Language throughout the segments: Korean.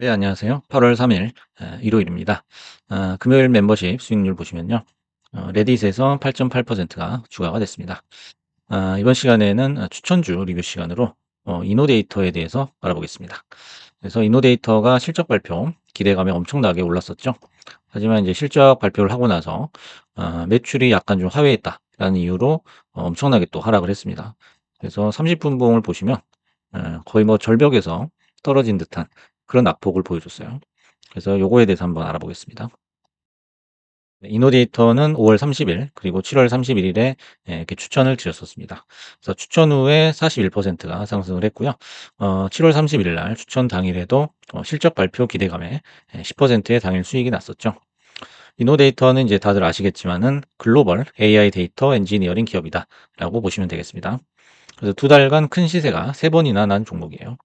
네, 안녕하세요. 8월 3일 일요일입니다. 아, 금요일 멤버십 수익률 보시면요. 어, 레딧에서 8.8%가 추가가 됐습니다. 아, 이번 시간에는 추천주 리뷰 시간으로 어, 이노데이터에 대해서 알아보겠습니다. 그래서 이노데이터가 실적 발표 기대감이 엄청나게 올랐었죠. 하지만 이제 실적 발표를 하고 나서 아, 매출이 약간 좀 하회했다라는 이유로 어, 엄청나게 또 하락을 했습니다. 그래서 30분 봉을 보시면 어, 거의 뭐 절벽에서 떨어진 듯한 그런 낙폭을 보여줬어요. 그래서 요거에 대해서 한번 알아보겠습니다. 네, 이노데이터는 5월 30일 그리고 7월 31일에 예, 이렇게 추천을 드렸었습니다. 그래서 추천 후에 41%가 상승을 했고요. 어, 7월 31일 날 추천 당일에도 어, 실적 발표 기대감에 10%의 예, 당일 수익이 났었죠. 이노데이터는 이제 다들 아시겠지만은 글로벌 AI 데이터 엔지니어링 기업이다라고 보시면 되겠습니다. 그래서 두 달간 큰 시세가 세 번이나 난 종목이에요.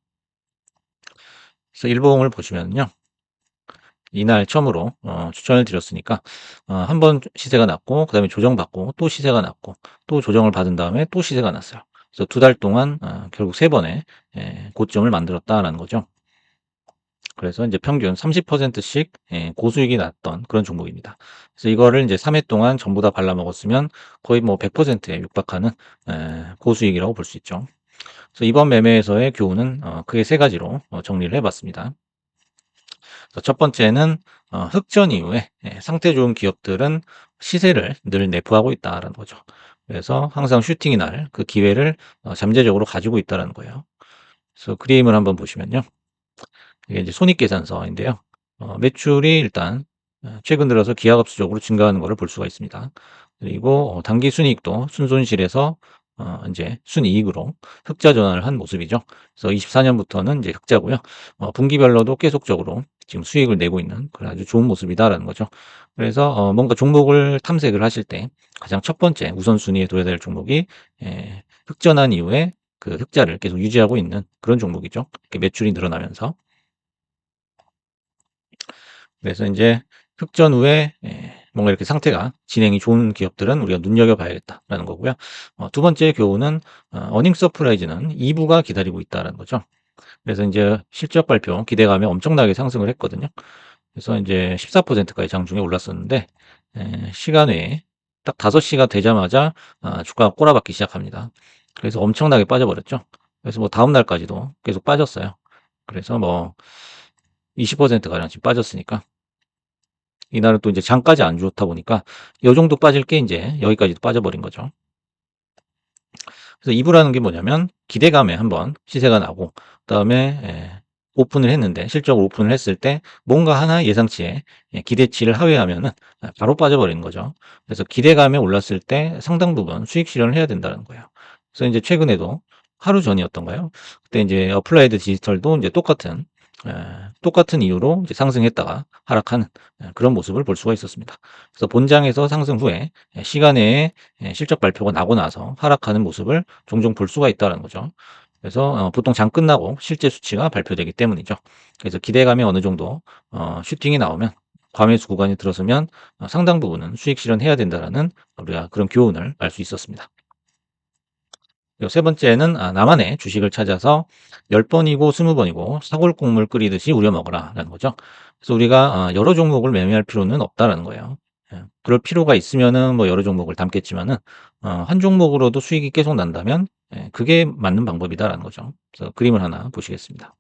그래서 일봉을 보시면요. 이날 처음으로 어, 추천을 드렸으니까 어, 한번 시세가 났고 그 다음에 조정받고 또 시세가 났고 또 조정을 받은 다음에 또 시세가 났어요. 그래서 두 달 동안 어, 결국 세 번의 예, 고점을 만들었다라는 거죠. 그래서 이제 평균 30%씩 예, 고수익이 났던 그런 종목입니다. 그래서 이거를 이제 3회 동안 전부 다 발라먹었으면 거의 뭐 100%에 육박하는 예, 고수익이라고 볼 수 있죠. 그래서 이번 매매에서의 교훈은 어, 크게 세 가지로 어, 정리를 해봤습니다. 첫 번째는 어, 흑전 이후에 예, 상태 좋은 기업들은 시세를 늘 내포하고 있다라는 거죠. 그래서 항상 슈팅이 날 그 기회를 어, 잠재적으로 가지고 있다라는 거예요. 그래서 그림을 한번 보시면요. 이게 이제 손익계산서인데요. 어, 매출이 일단 어, 최근 들어서 기하급수적으로 증가하는 것을 볼 수가 있습니다. 그리고 어, 단기 순이익도 순손실에서 어, 이제 순이익으로 흑자 전환을 한 모습이죠. 그래서 24년부터는 이제 흑자고요. 어, 분기별로도 계속적으로 지금 수익을 내고 있는 그런 아주 좋은 모습이다라는 거죠. 그래서 어, 뭔가 종목을 탐색을 하실 때 가장 첫 번째 우선순위에 둬야 될 종목이 예, 흑전한 이후에 그 흑자를 계속 유지하고 있는 그런 종목이죠. 매출이 늘어나면서. 그래서 이제 흑전 후에 예, 뭔가 이렇게 상태가 진행이 좋은 기업들은 우리가 눈여겨봐야겠다라는 거고요. 어, 두 번째 교훈은 어, 어닝 서프라이즈는 2부가 기다리고 있다는 거죠. 그래서 이제 실적 발표 기대감이 엄청나게 상승을 했거든요. 그래서 이제 14%까지 장중에 올랐었는데 에, 시간 외에 딱 5시가 되자마자 아, 주가가 꼬라박기 시작합니다. 그래서 엄청나게 빠져버렸죠. 그래서 뭐 다음 날까지도 계속 빠졌어요. 그래서 뭐 20%가량 지금 빠졌으니까 이날은 또 이제 장까지 안 좋다 보니까 이 정도 빠질 게 이제 여기까지도 빠져버린 거죠. 그래서 2부라는 게 뭐냐면 기대감에 한번 시세가 나고 그다음에 예, 오픈을 했는데 실적으로 오픈을 했을 때 뭔가 하나 예상치에 예, 기대치를 하회하면은 바로 빠져버리는 거죠. 그래서 기대감에 올랐을 때 상당 부분 수익 실현을 해야 된다는 거예요. 그래서 이제 최근에도 하루 전이었던가요? 그때 이제 어플라이드 디지털도 이제 똑같은 예, 똑같은 이유로 상승했다가 하락하는 예, 그런 모습을 볼 수가 있었습니다. 그래서 본장에서 상승 후에 예, 시간에 실적 발표가 나고 나서 하락하는 모습을 종종 볼 수가 있다는 거죠. 그래서 어, 보통 장 끝나고 실제 수치가 발표되기 때문이죠. 그래서 기대감이 어느 정도 어, 슈팅이 나오면 과매수 구간이 들어서면 어, 상당 부분은 수익 실현해야 된다라는 우리가 그런 교훈을 알 수 있었습니다. 세 번째는 아, 나만의 주식을 찾아서 10번이고 20번이고 사골국물 끓이듯이 우려 먹어라 라는 거죠. 그래서 우리가 아, 여러 종목을 매매할 필요는 없다라는 거예요. 예, 그럴 필요가 있으면은 뭐 여러 종목을 담겠지만은 어, 한 종목으로도 수익이 계속 난다면 예, 그게 맞는 방법이다라는 거죠. 그래서 그림을 하나 보시겠습니다.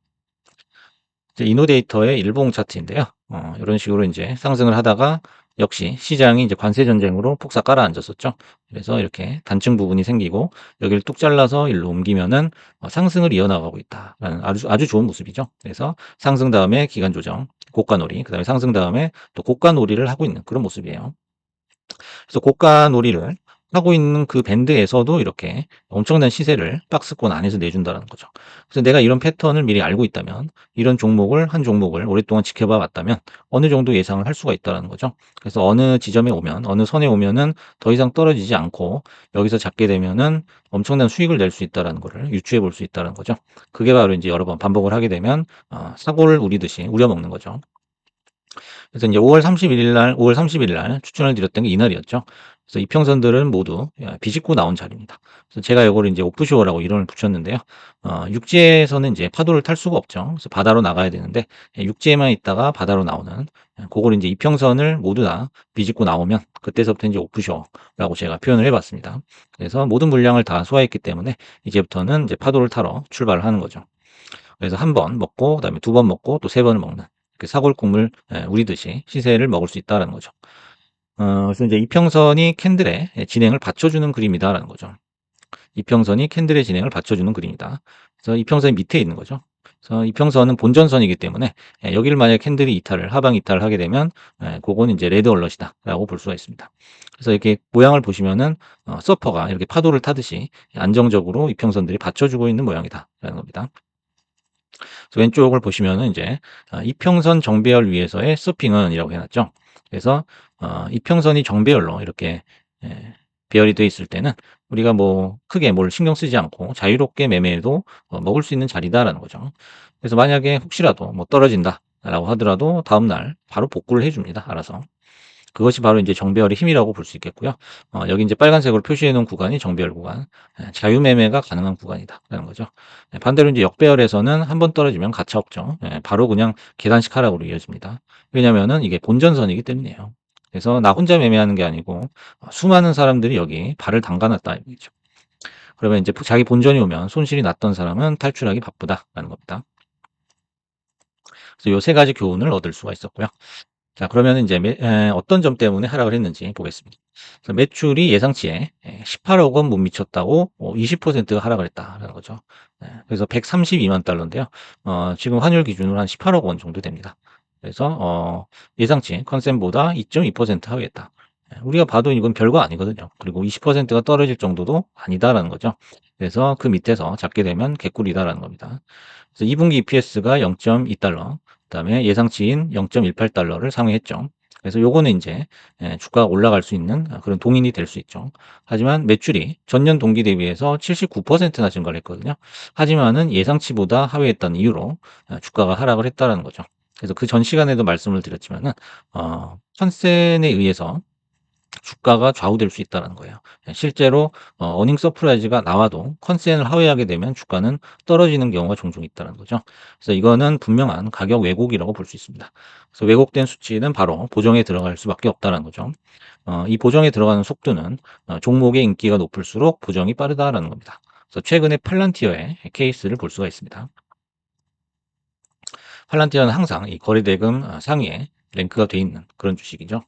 이노데이터의 일봉 차트인데요. 어, 이런 식으로 이제 상승을 하다가 역시 시장이 이제 관세 전쟁으로 폭삭 깔아앉았었죠. 그래서 이렇게 단층 부분이 생기고 여기를 뚝 잘라서 일로 옮기면은 어, 상승을 이어나가고 있다라는 아주 아주 좋은 모습이죠. 그래서 상승 다음에 기간 조정, 고가 놀이, 그다음에 상승 다음에 또 고가 놀이를 하고 있는 그런 모습이에요. 그래서 고가 놀이를 하고 있는 그 밴드에서도 이렇게 엄청난 시세를 박스권 안에서 내준다는 거죠. 그래서 내가 이런 패턴을 미리 알고 있다면 이런 종목을 한 종목을 오랫동안 지켜봐 왔다면 어느 정도 예상을 할 수가 있다는 거죠. 그래서 어느 지점에 오면 어느 선에 오면은 더 이상 떨어지지 않고 여기서 잡게 되면은 엄청난 수익을 낼 수 있다는 것을 유추해 볼 수 있다는 거죠. 그게 바로 이제 여러 번 반복을 하게 되면 어, 사고를 우리듯이 우려먹는 거죠. 그래서 이제 5월 31일 날, 5월 31일 날 추천을 드렸던 게 이날이었죠. 그래서 이평선들은 모두 야, 비집고 나온 자리입니다. 그래서 제가 이거를 이제 오프쇼어라고 이름을 붙였는데요. 어, 육지에서는 이제 파도를 탈 수가 없죠. 그래서 바다로 나가야 되는데 예, 육지에만 있다가 바다로 나오는 예, 그걸 이제 이평선을 모두 다 비집고 나오면 그때서부터 이제 오프쇼어라고 제가 표현을 해봤습니다. 그래서 모든 물량을 다 소화했기 때문에 이제부터는 이제 파도를 타러 출발을 하는 거죠. 그래서 한 번 먹고 그다음에 두 번 먹고 또 세 번을 먹는 그 사골국물 예, 우리듯이 시세를 먹을 수 있다라는 거죠. 어, 그래서 이제 이평선이 캔들의 진행을 받쳐주는 그림이다라는 거죠. 이평선이 캔들의 진행을 받쳐주는 그림이다. 그래서 이평선이 밑에 있는 거죠. 그래서 이평선은 본전선이기 때문에 예, 여기를 만약 캔들이 이탈을 하방 이탈을 하게 되면 예, 그건 이제 레드 얼럿이다라고 볼 수가 있습니다. 그래서 이렇게 모양을 보시면은 어, 서퍼가 이렇게 파도를 타듯이 안정적으로 이평선들이 받쳐주고 있는 모양이다라는 겁니다. 왼쪽을 보시면은 이제 어, 이평선 정배열 위에서의 서핑은이라고 해놨죠. 그래서 어, 이평선이 정배열로 이렇게 예, 배열이 되어 있을 때는 우리가 뭐 크게 뭘 신경 쓰지 않고 자유롭게 매매해도 어, 먹을 수 있는 자리다라는 거죠. 그래서 만약에 혹시라도 뭐 떨어진다라고 하더라도 다음날 바로 복구를 해줍니다. 알아서. 그것이 바로 이제 정배열의 힘이라고 볼 수 있겠고요. 어, 여기 이제 빨간색으로 표시해 놓은 구간이 정배열 구간, 예, 자유매매가 가능한 구간이다라는 거죠. 예, 반대로 이제 역배열에서는 한 번 떨어지면 가차 없죠. 예, 바로 그냥 계단식 하락으로 이어집니다. 왜냐면은 이게 본전선이기 때문이에요. 그래서 나 혼자 매매하는 게 아니고 어, 수많은 사람들이 여기 발을 담가놨다 이거죠. 그러면 이제 자기 본전이 오면 손실이 났던 사람은 탈출하기 바쁘다라는 겁니다. 그래서 요 세 가지 교훈을 얻을 수가 있었고요. 자, 그러면 이제 매, 에, 어떤 점 때문에 하락을 했는지 보겠습니다. 매출이 예상치에 18억 원 못 미쳤다고 20%가 어, 하락을 했다라는 거죠. 네, 그래서 132만 달러인데요. 어, 지금 환율 기준으로 한 18억 원 정도 됩니다. 그래서 어, 예상치 컨센보다 2.2% 하회했다. 네, 우리가 봐도 이건 별거 아니거든요. 그리고 20%가 떨어질 정도도 아니다라는 거죠. 그래서 그 밑에서 잡게 되면 개꿀이다라는 겁니다. 그래서 2분기 EPS가 0.2달러, 그다음에 예상치인 0.18달러를 상회했죠. 그래서 요거는 이제 예, 주가가 올라갈 수 있는 그런 동인이 될 수 있죠. 하지만 매출이 전년 동기 대비해서 79%나 증가를 했거든요. 하지만은 예상치보다 하회했던 이유로 어, 주가가 하락을 했다라는 거죠. 그래서 그 전 시간에도 말씀을 드렸지만은 어, 컨센에 의해서 주가가 좌우될 수 있다는 거예요. 예, 실제로 어, 어닝 서프라이즈가 나와도 컨센을 하회하게 되면 주가는 떨어지는 경우가 종종 있다는 거죠. 그래서 이거는 분명한 가격 왜곡이라고 볼 수 있습니다. 그래서 왜곡된 수치는 바로 보정에 들어갈 수밖에 없다는 거죠. 어, 이 보정에 들어가는 속도는 어, 종목의 인기가 높을수록 보정이 빠르다라는 겁니다. 그래서 최근에 팔란티어의 케이스를 볼 수가 있습니다. 팔란티어는 항상 이 거래대금 어, 상위에 랭크가 돼 있는 그런 주식이죠.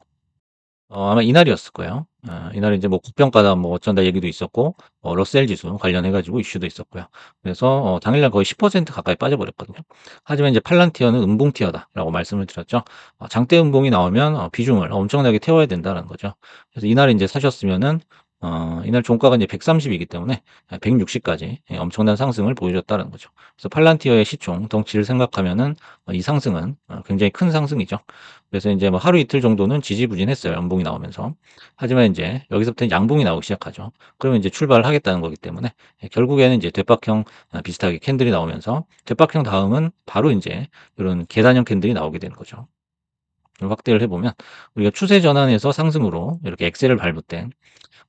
어, 아마 이날이었을 거예요. 어, 이날에 이제 뭐 국평가다 뭐 어쩐다 얘기도 있었고, 어, 러셀 지수 관련해 가지고 이슈도 있었고요. 그래서 어, 당일날 거의 10% 가까이 빠져버렸거든요. 하지만 이제 팔란티어는 음봉 티어다라고 말씀을 드렸죠. 어, 장대 음봉이 나오면 어, 비중을 엄청나게 태워야 된다는 거죠. 그래서 이날에 이제 사셨으면은 어, 이날 종가가 이제 130이기 때문에 160까지 예, 엄청난 상승을 보여줬다는 거죠. 그래서 팔란티어의 시총 덩치를 생각하면은 어, 이 상승은 어, 굉장히 큰 상승이죠. 그래서 이제 뭐 하루 이틀 정도는 지지부진했어요. 연봉이 나오면서. 하지만 이제 여기서부터 양봉이 나오기 시작하죠. 그러면 이제 출발을 하겠다는 거기 때문에 예, 결국에는 이제 되박형 어, 비슷하게 캔들이 나오면서 되박형 다음은 바로 이제 이런 계단형 캔들이 나오게 되는 거죠. 확대를 해보면 우리가 추세 전환에서 상승으로 이렇게 엑셀을 밟을 때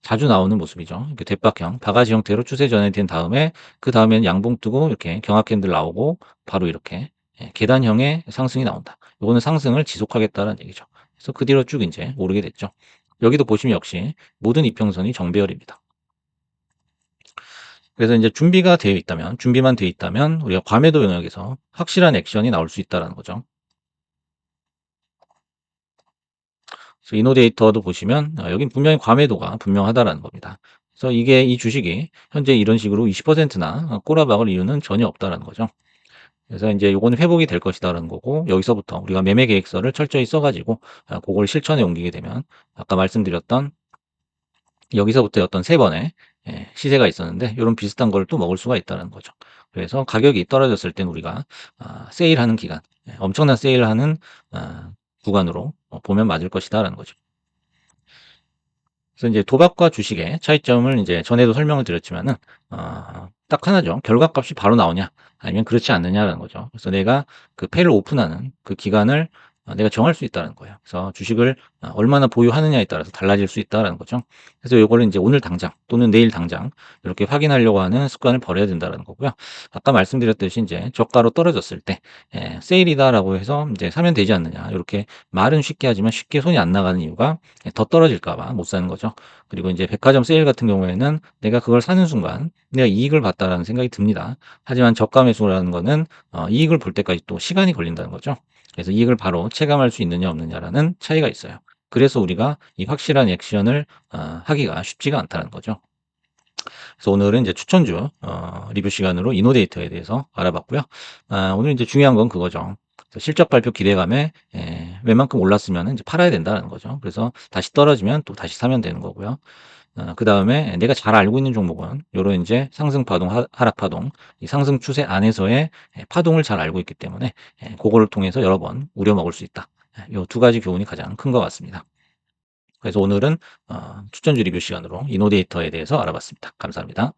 자주 나오는 모습이죠. 이렇게 대박형, 바가지 형태로 추세 전환이 된 다음에 그 다음에는 양봉 뜨고 이렇게 경합 캔들 나오고 바로 이렇게 예, 계단형의 상승이 나온다. 이거는 상승을 지속하겠다는 얘기죠. 그래서 그 뒤로 쭉 이제 오르게 됐죠. 여기도 보시면 역시 모든 이평선이 정배열입니다. 그래서 이제 준비가 되어 있다면, 준비만 되어 있다면 우리가 과매도 영역에서 확실한 액션이 나올 수 있다는 거죠. 그래서 이노데이터도 보시면 어, 여긴 분명히 과매도가 분명하다라는 겁니다. 그래서 이게 이 주식이 현재 이런 식으로 20%나 꼬라박을 이유는 전혀 없다라는 거죠. 그래서 이제 요거는 회복이 될 것이다라는 거고 여기서부터 우리가 매매 계획서를 철저히 써가지고 어, 그걸 실천에 옮기게 되면 아까 말씀드렸던 여기서부터 어떤 세 번의 예, 시세가 있었는데 이런 비슷한 걸 또 먹을 수가 있다는 거죠. 그래서 가격이 떨어졌을 땐 우리가 아, 세일하는 기간, 예, 엄청난 세일하는 아, 구간으로 어, 보면 맞을 것이다라는 거죠. 그래서 이제 도박과 주식의 차이점을 이제 전에도 설명을 드렸지만은 어, 딱 하나죠. 결과값이 바로 나오냐 아니면 그렇지 않느냐라는 거죠. 그래서 내가 그 패를 오픈하는 그 기간을 어, 내가 정할 수 있다는 거예요. 그래서 주식을 어, 얼마나 보유하느냐에 따라서 달라질 수 있다라는 거죠. 그래서 이거를 이제 오늘 당장 또는 내일 당장 이렇게 확인하려고 하는 습관을 버려야 된다는 거고요. 아까 말씀드렸듯이 이제 저가로 떨어졌을 때 예, 세일이다라고 해서 이제 사면 되지 않느냐 이렇게 말은 쉽게 하지만 쉽게 손이 안 나가는 이유가 더 떨어질까봐 못 사는 거죠. 그리고 이제 백화점 세일 같은 경우에는 내가 그걸 사는 순간 내가 이익을 봤다라는 생각이 듭니다. 하지만 저가 매수라는 거는 어, 이익을 볼 때까지 또 시간이 걸린다는 거죠. 그래서 이익을 바로 체감할 수 있느냐 없느냐라는 차이가 있어요. 그래서 우리가 이 확실한 액션을 어, 하기가 쉽지가 않다는 거죠. 그래서 오늘은 이제 추천주 어, 리뷰 시간으로 이노데이터에 대해서 알아봤고요. 아, 오늘 이제 중요한 건 그거죠. 실적 발표 기대감에 예, 웬만큼 올랐으면 이제 팔아야 된다는 거죠. 그래서 다시 떨어지면 또 다시 사면 되는 거고요. 어, 그 다음에 내가 잘 알고 있는 종목은 요런 이제 상승 파동, 하, 하락 파동, 이 상승 추세 안에서의 예, 파동을 잘 알고 있기 때문에 예, 그거를 통해서 여러 번 우려 먹을 수 있다. 요두 가지 교훈이 가장 큰 것 같습니다. 그래서 오늘은 어, 추천주 리뷰 시간으로 이노데이터에 대해서 알아봤습니다. 감사합니다.